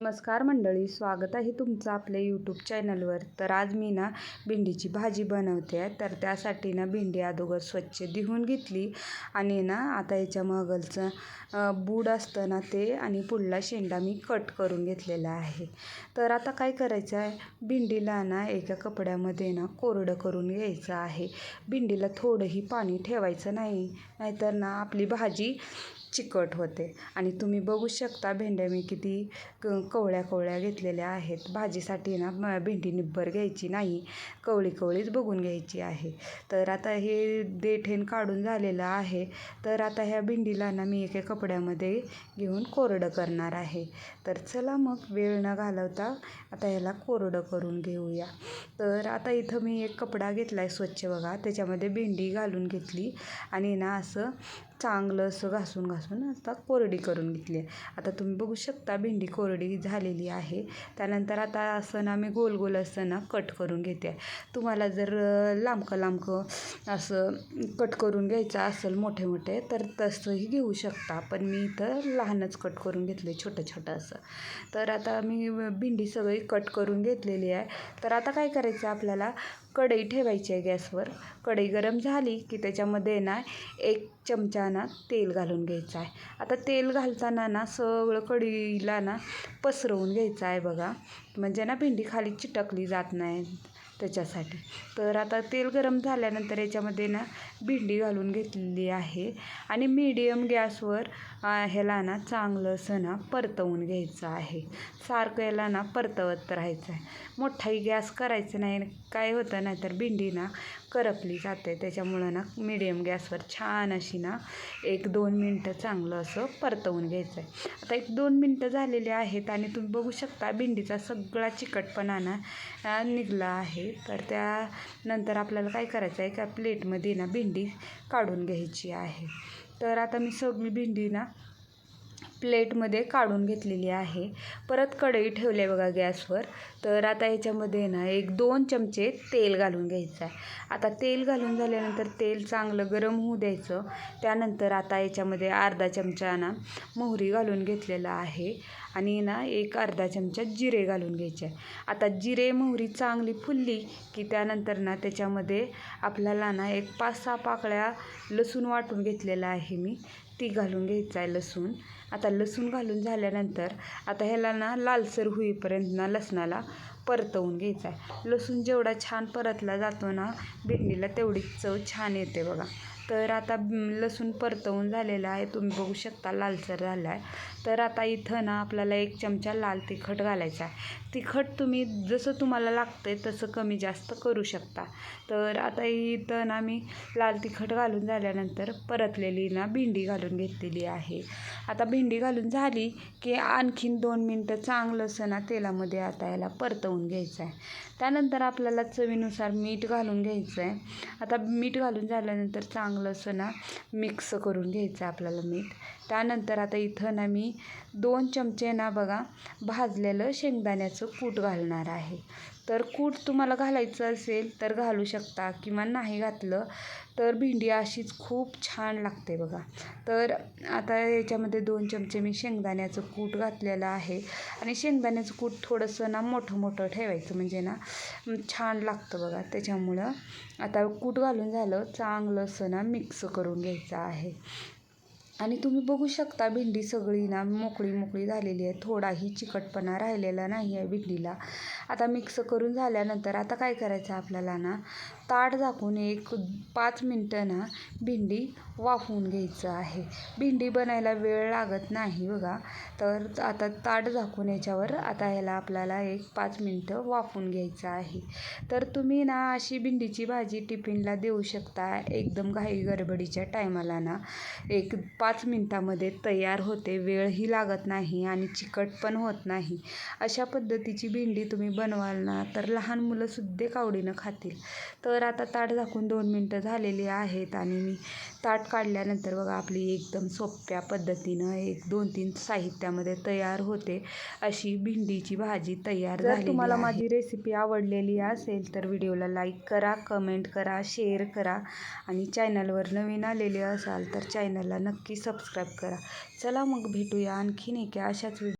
नमस्कार मंडळी स्वागत आहे तुमचं आपल्या यूट्यूब चॅनलवर तर आज मी ना भेंडीची भाजी बनवते आहे. तर त्यासाठी ना भेंडी अगोदर स्वच्छ धुवून घेतली आणि ना आता याच्या मगलचं बूड असतं ना ते आणि पुढला शेंडा मी कट करून घेतलेला आहे. तर आता काय करायचं आहे? भेंडीला ना एका कपड्यामध्ये ना कोरडं करून घ्यायचं आहे. भेंडीला थोडंही पाणी ठेवायचं नाही. नाहीतर ना आपली भाजी चिकट होते. आणि तुम्ही बघू शकता भेंड्या मी किती क कवळ्या कवळ्या घेतलेल्या आहेत. भाजीसाठी ना म भेंडी निब्बर घ्यायची नाही कवळी कवळीच बघून घ्यायची आहे. तर आता हे देठेन काढून झालेलं आहे. तर आता ह्या भेंडीला ना मी एका कपड्यामध्ये घेऊन कोरडं करणार आहे. तर चला मग वेळ न घालवता आता ह्याला कोरडं करून घेऊया. तर आता इथं मी एक कपडा घेतला आहे स्वच्छ बघा. त्याच्यामध्ये भेंडी घालून घेतली. आणि ना असं चांगलं असं घासून घासून आता कोरडी करून घेतली आहे आता तुम्ही बघू शकता भेंडी कोरडी झालेली आहे. त्यानंतर आता असं ना मी गोल गोल असं ना कट करून घेते. तुम्हाला जर लांबकं लांबकं असं कट करून घ्यायचं असेल मोठे मोठे तर तसंही घेऊ शकता. पण मी इथं लहानच कट करून घेतले छोटं छोटं असं. तर आता मी भेंडी सगळी कट करून घेतलेली आहे. तर आता काय करायचं आपल्याला? कढई ठेवायची आहे गॅसवर. कढई गरम झाली की त्याच्यामध्ये ना एक चमचा ना तेल घालून घ्यायचं आहे. आता तेल घालताना ना सगळं कढईला ना पसरवून घ्यायचं आहे बघा. म्हणजे ना भेंडी खाली चिटकली जात नाही. त्याच्यासाठी. तर आता तेल गरम झाल्यानंतर याच्यामध्ये ना भेंडी घालून घेतलेली आहे. आणि मीडियम गॅसवर ह्याला ना चांगलं असं ना परतवून घ्यायचं आहे. सारखं याला ना परतवत राहायचं आहे मोठाही गॅस करायचं नाही. काय होतं ना तर भेंडी ना करपली जाते. त्याच्यामुळं ना मिडियम गॅसवर छान अशी ना एक दोन मिनटं चांगलं असं परतवून घ्यायचं आहे आता एक दोन मिनटं झालेली आहेत आणि तुम्ही बघू शकता भेंडीचा सगळा चिकटपणा ना निघला आहे. तर त्यानंतर आपल्याला काय करायचं आहे? का प्लेटमध्ये ना भेंडी काढून घ्यायची आहे. तर आता मी सगळी भेंडी ना प्लेटमध्ये काढून घेतलेली आहे. परत कढई ठेवली आहे बघा गॅसवर. तर आता ह्याच्यामध्ये ना एक दोन चमचे तेल घालून घ्यायचं आहे. आता तेल घालून झाल्यानंतर तेल चांगलं गरम होऊ द्यायचं. त्यानंतर आता याच्यामध्ये अर्धा चमचा ना मोहरी घालून घेतलेला आहे. आणि ना एक अर्धा चमचा जिरे घालून घ्यायचे. आता जिरे मोहरी चांगली फुलली की त्यानंतर ना त्याच्यामध्ये आपल्याला ना एक पाच सहा पाकळ्या लसूण वाटून घेतलेला आहे मी. ती घालून घ्यायचं आहे लसूण. आता लसूण घालून झाल्यानंतर आता ह्याला ना लालसर होईपर्यंत ना लसणाला परतवून घ्यायचा आहे. लसूण जेवढा छान परतला जातो ना भेंडीला तेवढी चव छान येते बघा. तर आता लसूण परतवून झालेला आहे. तुम्ही बघू शकता लालसर झाला आहे. तर आता इथं ना आपल्याला एक चमचा लाल तिखट घालायचा आहे. तिखट तुम्ही जसं तुम्हाला लागतं आहे तसं कमी जास्त करू शकता. तर आता इथं ना मी लाल तिखट घालून झाल्यानंतर परतलेली ना भेंडी घालून घेतलेली आहे. आता भेंडी घालून झाली की आणखीन दोन मिनटं चांगलंसं ना तेलामध्ये आता याला परतवून घ्यायचं आहे. त्यानंतर आपल्याला चवीनुसार मीठ घालून घ्यायचं आहे. आता मीठ घालून झाल्यानंतर चांग चांगलं असं ना मिक्स करून घ्यायचं आपल्याला मीठ. त्यानंतर आता इथं ना मी दोन चमचे ना बघा भाजलेलं शेंगदाण्याचं कूट घालणार आहे. तर कूट तुम्हाला घालायचं असेल तर घालू शकता किंवा नाही घातलं तर भेंडी अशीच खूप छान लागते बघा. तर आता याच्यामध्ये दोन चमचे मी शेंगदाण्याचं कूट घातलेलं आहे. आणि शेंगदाण्याचं कूट थोडंसं ना मोठं मोठं ठेवायचं म्हणजे ना छान लागतं बघा. त्याच्यामुळं आता कूट घालून झालं चांगलं असं ना मिक्स करून घ्यायचं आहे. आणि तुम्ही बघू शकता भेंडी सगळी ना मोकळी मोकळी झालेली आहे. थोडाही चिकटपणा राहिलेला नाही आहे भेंडीला. आता मिक्स करून झाल्यानंतर आता काय करायचं आपल्याला ना? ताट झाकून एक पाच मिनटं ना भेंडी वाफवून घ्यायचं आहे. भेंडी बनायला वेळ लागत नाही बघा. तर आता ताट झाकून याच्यावर आता ह्याला आपल्याला एक पाच मिनटं वाफवून घ्यायचं आहे. तर तुम्ही ना अशी भेंडीची भाजी टिफिनला देऊ शकता एकदम घाई गडबडीच्या टायमाला ना. एक पाच मिनटामध्ये तयार होते. वेळही लागत नाही आणि चिकट पण होत नाही. अशा पद्धतीची भेंडी तुम्ही बनवाल ना तर लहान मुलंसुद्धा आवडीनं खातील. तर आता ताट झाकून दोन मिनटं झालेली आहेत आणि मी ताट काढल्यानंतर बघा आपली एकदम सोप्या पद्धतीनं एक दोन तीन साहित्यामध्ये तयार होते. अशी भेंडीची भाजी तयार झाली तुम्हाला माझी रेसिपी आवडलेली असेल तर व्हिडिओला लाईक करा कमेंट करा शेअर करा. आणि चॅनलवर नवीन आलेले असाल तर चॅनलला नक्की सबस्क्राईब करा. चला मग भेटूया आणखीन एका अशाच व्हिडिओ